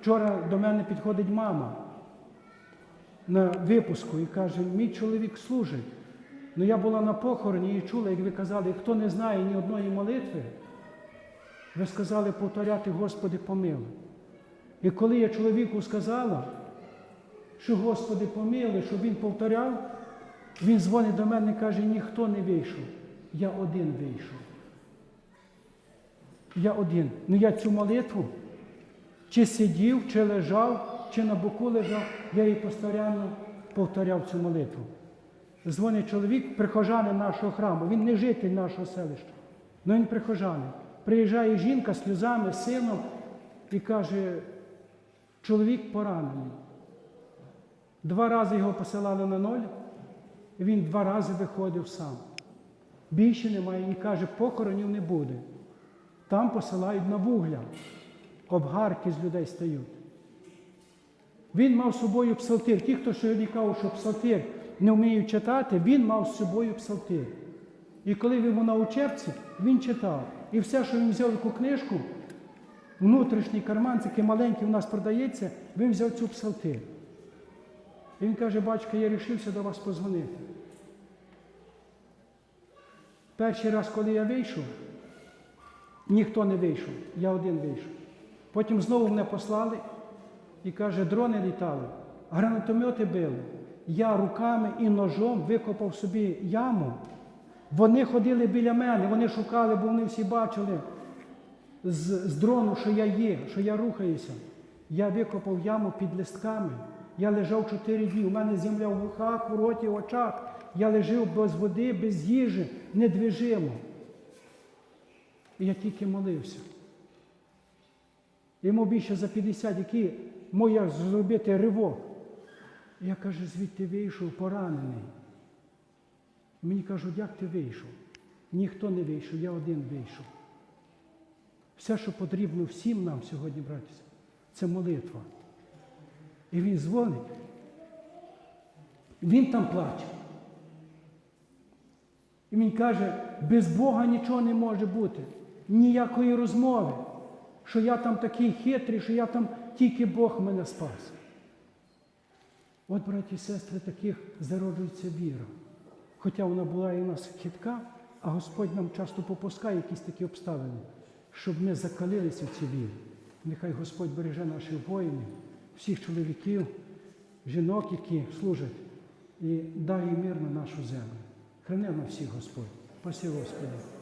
вчора до мене підходить мама на випуску і каже, мій чоловік служить. Ну я була на похороні і чула, як ви казали, хто не знає ні одної молитви, ви сказали повторяти Господи помилуй. І коли я чоловіку сказала, що Господи помилуй, щоб він повторяв, він дзвонить до мене і каже, ніхто не вийшов. Я один вийшов. Я один. Ну я цю молитву чи сидів, чи лежав, чи на боку лежав, я її постійно повторяв цю молитву. Дзвонить чоловік, прихожанин нашого храму, він не житель нашого селища, але він прихожанин. Приїжджає жінка сльозами, сином і каже, чоловік поранений. Два рази його посилали на ноль, він два рази виходив сам. Більше немає і каже, похоронів не буде. Там посилають на вугля, обгарки з людей стають. Він мав з собою псалтир. Ті, хто сьогодні кажуть, що псалтир не вміють читати, він мав з собою псалтир. І коли був на учебці, він читав. І все, що він взяв яку книжку, внутрішній карман, який маленький у нас продається, він взяв цю псалтир. І він каже, батько, я рішився до вас позвонити. Перший раз, коли я вийшов, ніхто не вийшов, я один вийшов. Потім знову мене послали і каже, дрони літали, гранатомети били. Я руками і ножом викопав собі яму. Вони ходили біля мене, вони шукали, бо вони всі бачили з, з дрону, що я є, що я рухаюся. Я викопав яму під листками. Я лежав чотири дні. У мене земля в вухах, у роті, в очах. Я лежав без води, без їжі, недвижимо. І я тільки молився. Йому більше за 50, який моя зробити ривок. Я кажу, звідти вийшов поранений. Мені кажуть, як ти вийшов? Ніхто не вийшов, я один вийшов. Все, що потрібно всім нам сьогодні, братися, це молитва. І він дзвонить. Він там плаче. І він каже, без Бога нічого не може бути, ніякої розмови, що я там такий хитрий, що я там тільки Бог мене спас. От, браті і сестри, таких зароджується віра. Хоча вона була і у нас хитка, а Господь нам часто попускає якісь такі обставини, щоб ми закалилися в цій вірі. Нехай Господь береже наших воїнів, всіх чоловіків, жінок, які служать, і дає мир на нашу землю. Храни на всіх Господь. Спасибо, Господи.